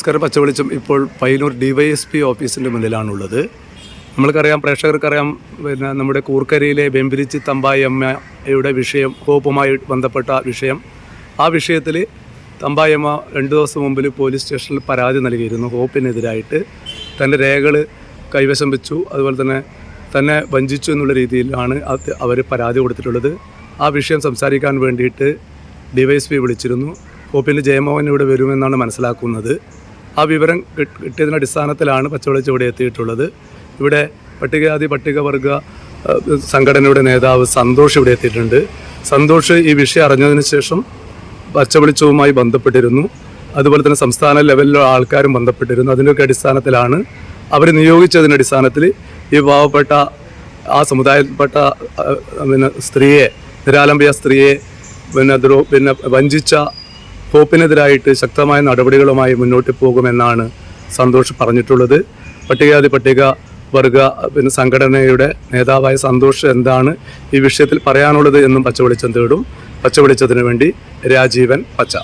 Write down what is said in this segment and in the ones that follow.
നമസ്കാരം. പച്ചവെളിച്ചം ഇപ്പോൾ പയ്യന്നൂർ ഡിവൈഎസ്പി ഓഫീസിന്റെ മുന്നിലാണുള്ളത്. നമ്മൾക്കറിയാം പ്രേക്ഷകർക്കറിയാം പിന്നെ നമ്മുടെ കൂർക്കരയിലെ ബെമ്പിരിച്ചി തമ്പായി അമ്മയുടെ വിഷയം കോപ്പുമായി ബന്ധപ്പെട്ട വിഷയം. ആ വിഷയത്തിൽ തമ്പായി അമ്മ രണ്ട് ദിവസം മുമ്പിൽ പോലീസ് സ്റ്റേഷനിൽ പരാതി നൽകിയിരുന്നു. ഹോപ്പിനെതിരായിട്ട് തന്റെ രേഖകൾ കൈവശം വെച്ചു. അതുപോലെ തന്നെ തന്നെ വഞ്ചിച്ചു എന്നുള്ള രീതിയിലാണ് അവർ പരാതി കൊടുത്തിട്ടുള്ളത്. ആ വിഷയം സംസാരിക്കാൻ വേണ്ടിയിട്ട് ഡിവൈഎസ്പി വിളിച്ചിരുന്നു. ഹോപ്പിന്റെ ജയമോഹൻ ഇവിടെ വരുമെന്നാണ് മനസ്സിലാക്കുന്നത്. ആ വിവരം കിട്ടിയതിന്റെ അടിസ്ഥാനത്തിലാണ് പച്ചവെളിച്ച് ഇവിടെ എത്തിയിട്ടുള്ളത്. ഇവിടെ പട്ടികജാതി പട്ടികവർഗ സംഘടനയുടെ നേതാവ് സന്തോഷ് ഇവിടെ എത്തിയിട്ടുണ്ട്. സന്തോഷ് ഈ വിഷയം അറിഞ്ഞതിന് ശേഷം പച്ചവെളിച്ചവുമായി ബന്ധപ്പെട്ടിരുന്നു. അതുപോലെ തന്നെ സംസ്ഥാന ലെവലിലുള്ള ആൾക്കാരും ബന്ധപ്പെട്ടിരുന്നു. അതിന്റെയൊക്കെ അടിസ്ഥാനത്തിലാണ് അവർ നിയോഗിച്ചതിന്റെ അടിസ്ഥാനത്തിൽ ഈ പാവപ്പെട്ട ആ സമുദായത്തിൽപ്പെട്ട പിന്നെ സ്ത്രീയെ നിരാലംബിയ സ്ത്രീയെ പിന്നെ ദ്രോ പിന്നെ വഞ്ചിച്ച ഹോപ്പിനെതിരായിട്ട് ശക്തമായ നടപടികളുമായി മുന്നോട്ട് പോകുമെന്നാണ് സന്തോഷ് പറഞ്ഞിട്ടുള്ളത്. പട്ടികജാതി പട്ടിക വർഗ പിന്നെ സംഘടനയുടെ നേതാവായ സന്തോഷ് എന്താണ് ഈ വിഷയത്തിൽ പറയാനുള്ളത് എന്നും പച്ചവെളിച്ചം തേടും. പച്ചവെളിച്ചത്തിന് വേണ്ടി രാജീവൻ പച്ച.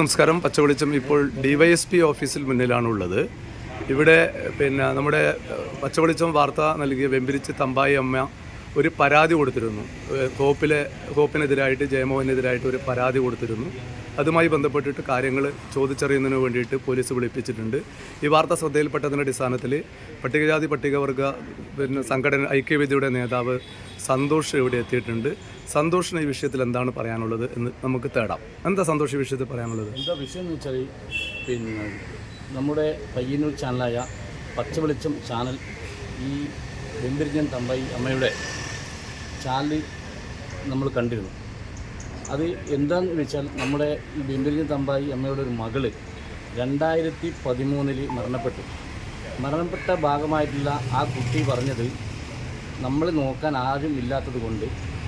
നമസ്കാരം. പച്ചവെളിച്ചം ഇപ്പോൾ ഡിവൈഎസ്പി ഓഫീസിൽ മുന്നിലാണുള്ളത്. ഇവിടെ പിന്നെ നമ്മുടെ പച്ചവെളിച്ചം വാർത്ത നൽകിയ വെമ്പിരിച്ച് തമ്പായി അമ്മ ഒരു പരാതി കൊടുത്തിരുന്നു. കോപ്പിലെ കോപ്പിനെതിരായിട്ട് ജയമോഹനെതിരായിട്ട് ഒരു പരാതി കൊടുത്തിരുന്നു. അതുമായി ബന്ധപ്പെട്ടിട്ട് കാര്യങ്ങൾ ചോദിച്ചറിയുന്നതിന് വേണ്ടിയിട്ട് പോലീസ് വിളിപ്പിച്ചിട്ടുണ്ട്. ഈ വാർത്ത ശ്രദ്ധയിൽപ്പെട്ടതിന്റെ അടിസ്ഥാനത്തിൽ പട്ടികജാതി പട്ടികവർഗ പിന്നെ സംഘടന ഐക്യവേദിയുടെ നേതാവ് സന്തോഷ് ഇവിടെ എത്തിയിട്ടുണ്ട്. സന്തോഷിന് ഈ വിഷയത്തിൽ എന്താണ് പറയാനുള്ളത് എന്ന് നമുക്ക് തേടാം. എന്താ സന്തോഷ് ഈ വിഷയത്തിൽ പറയാനുള്ളത്? എന്താ വിഷയം എന്ന് വെച്ചാൽ പിന്നെ നമ്മുടെ പയ്യന്നൂർ ചാനലായ പച്ചവെളിച്ചം ചാനൽ ഈ വെമ്പരിജൻ തമ്പായി അമ്മയുടെ ചാനൽ നമ്മൾ കണ്ടിരുന്നു. അത് എന്താണെന്ന് വെച്ചാൽ നമ്മുടെ ഈ വെമ്പരിജൻ തമ്പായി അമ്മയുടെ ഒരു മകൾ രണ്ടായിരത്തി പതിമൂന്നിൽ മരണപ്പെട്ടു. മരണപ്പെട്ട ഭാഗമായിട്ടുള്ള ആ കുട്ടി പറഞ്ഞത് നമ്മൾ നോക്കാൻ ആരും ഇല്ലാത്തത് കൊണ്ട്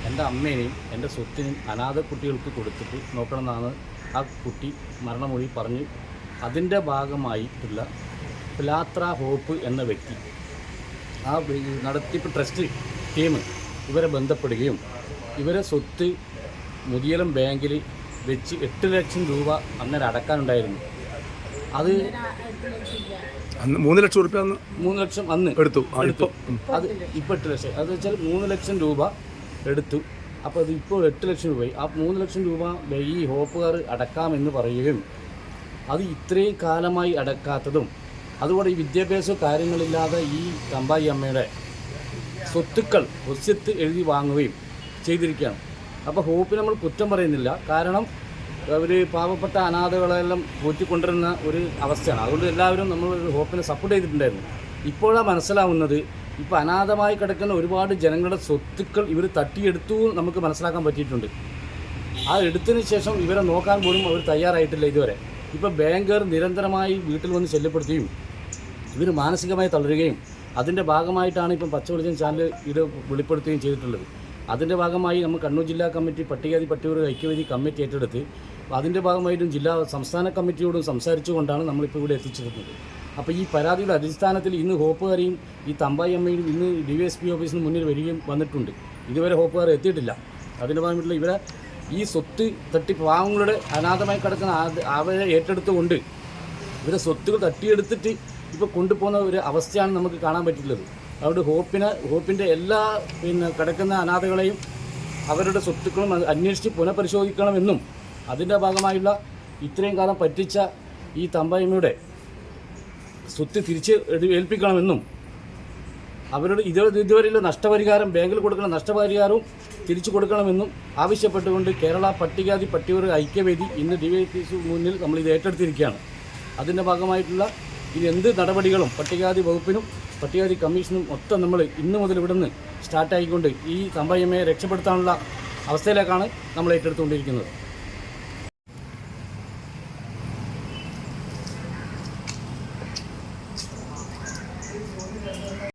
എന്റെ അമ്മേനെയും എന്റെ സ്വത്തിനെയും അനാഥ കുട്ടികൾക്ക് കൊടുത്തിട്ട് നോക്കണമെന്നാണ് ആ കുട്ടി മരണമൊഴി പറഞ്ഞ് അതിന്റെ ഭാഗമായിട്ടുള്ള പ്ലാത്ര ഹോപ്പ് എന്ന വ്യക്തി ആ നടത്തിപ്പ് ട്രസ്റ്റ് ടീം ഇവരെ ബന്ധപ്പെടുകയും ഇവരെ സ്വത്ത് മുതിയലം ബാങ്കിൽ വെച്ച് എട്ട് ലക്ഷം രൂപ അന്നേരം അടക്കാനുണ്ടായിരുന്നു. അത് അന്ന് മൂന്ന് ലക്ഷം റുപ്യ അന്ന് മൂന്ന് ലക്ഷം അന്ന് എടുത്തു. എടുത്തു. അത് ഇപ്പോൾ എട്ട് ലക്ഷം. അത് വെച്ചാൽ മൂന്ന് ലക്ഷം രൂപ എടുത്തു. അപ്പോൾ അത് ഇപ്പോൾ എട്ട് ലക്ഷം രൂപയായി. ആ മൂന്ന് ലക്ഷം രൂപ ഈ ഹോപ്പുകാർ അടക്കാമെന്ന് പറയുകയും അത് ഇത്രയും കാലമായി അടക്കാത്തതും അതുപോലെ ഈ വിദ്യാഭ്യാസ കാര്യങ്ങളില്ലാതെ ഈ തമ്പായി അമ്മയുടെ സ്വത്തുക്കൾ ഒസ്യത്ത് എഴുതി വാങ്ങുകയും ചെയ്തിരിക്കുകയാണ്. അപ്പോൾ ഹോപ്പി നമ്മൾ കുറ്റം പറയുന്നില്ല. കാരണം അവർ പാവപ്പെട്ട അനാഥകളെല്ലാം പോറ്റിക്കൊണ്ടിരുന്ന ഒരു അവസ്ഥയാണ്. അതുകൊണ്ട് എല്ലാവരും നമ്മൾ ഹോപ്പിനെ സപ്പോർട്ട് ചെയ്തിട്ടുണ്ടായിരുന്നു. ഇപ്പോഴാണ് മനസ്സിലാവുന്നത് ഇപ്പോൾ അനാഥമായി കിടക്കുന്ന ഒരുപാട് ജനങ്ങളുടെ സ്വത്തുക്കൾ ഇവർ തട്ടിയെടുത്തു നമുക്ക് മനസ്സിലാക്കാൻ പറ്റിയിട്ടുണ്ട്. ആ എടുത്തതിന് ശേഷം ഇവരെ നോക്കാൻ പോലും അവർ തയ്യാറായിട്ടില്ല ഇതുവരെ. ഇപ്പോൾ ബാങ്കർ നിരന്തരമായി വീട്ടിൽ വന്ന് ശല്യപ്പെടുത്തുകയും ഇവർ മാനസികമായി തളരുകയും അതിന്റെ ഭാഗമായിട്ടാണ് ഇപ്പം പച്ചവെളിച്ചം ചാനൽ ഇത് വെളിപ്പെടുത്തുകയും ചെയ്തിട്ടുള്ളത്. അതിന്റെ ഭാഗമായി നമ്മൾ കണ്ണൂർ ജില്ലാ കമ്മിറ്റി പട്ടികജാതി പട്ടികവർഗ ഐക്യവേദി കമ്മിറ്റി ഏറ്റെടുത്ത് അതിന്റെ ഭാഗമായിട്ടും ജില്ലാ സംസ്ഥാന കമ്മിറ്റിയോടും സംസാരിച്ചുകൊണ്ടാണ് നമ്മളിപ്പോൾ ഇവിടെ എത്തിച്ചിരുന്നത് അപ്പോൾ ഈ പരാതിയുടെ അടിസ്ഥാനത്തിൽ ഇന്ന് ഹോപ്പുകാരെയും ഈ തമ്പായി അമ്മയും ഇന്ന് ഡി എസ് പി ഓഫീസിന് മുന്നിൽ വരികയും വന്നിട്ടുണ്ട്. ഇതുവരെ ഹോപ്പുകാർ എത്തിയിട്ടില്ല. അതിന്റെ ഭാഗമായിട്ടുള്ള ഇവരെ ഈ സ്വത്ത് തട്ടി പാവങ്ങളുടെ അനാഥമായി കിടക്കുന്ന അവരെ ഏറ്റെടുത്തുകൊണ്ട് ഇവരെ സ്വത്തുകൾ തട്ടിയെടുത്തിട്ട് ഇപ്പോൾ കൊണ്ടുപോകുന്ന ഒരു അവസ്ഥയാണ് നമുക്ക് കാണാൻ പറ്റുള്ളത് അതുകൊണ്ട് ഹോപ്പിന് ഹോപ്പിന്റെ എല്ലാ പിന്നെ കിടക്കുന്ന അനാഥകളെയും അവരുടെ സ്വത്തുക്കളും അന്വേഷിച്ച് പുനഃപരിശോധിക്കണമെന്നും അതിന്റെ ഭാഗമായുള്ള ഇത്രയും കാലം പറ്റിച്ച ഈ തമ്പായ്മയുടെ സ്വത്ത് തിരിച്ച് ഏൽപ്പിക്കണമെന്നും അവരോട് ഇതുവരെ ഇതുവരെയുള്ള നഷ്ടപരിഹാരം ബാങ്കിൽ കൊടുക്കുന്ന നഷ്ടപരിഹാരവും തിരിച്ചു കൊടുക്കണമെന്നും ആവശ്യപ്പെട്ടുകൊണ്ട് കേരള പട്ടികാതി പട്ടികവർഗ ഐക്യവേദി ഇന്ന് ഡി വൈ മുന്നിൽ നമ്മൾ ഇത് ഏറ്റെടുത്തിരിക്കുകയാണ്. അതിന്റെ ഭാഗമായിട്ടുള്ള ഇനി എന്ത് നടപടികളും പട്ടികജാതി വകുപ്പിനും പട്ടികജാതി കമ്മീഷനും ഒക്കെ നമ്മൾ ഇന്നു മുതൽ ഇവിടുന്ന് സ്റ്റാർട്ടായിക്കൊണ്ട് ഈ സംഭവമയെ രക്ഷപ്പെടുത്താനുള്ള അവസ്ഥയിലേക്കാണ് നമ്മൾ ഏറ്റെടുത്തുകൊണ്ടിരിക്കുന്നത്.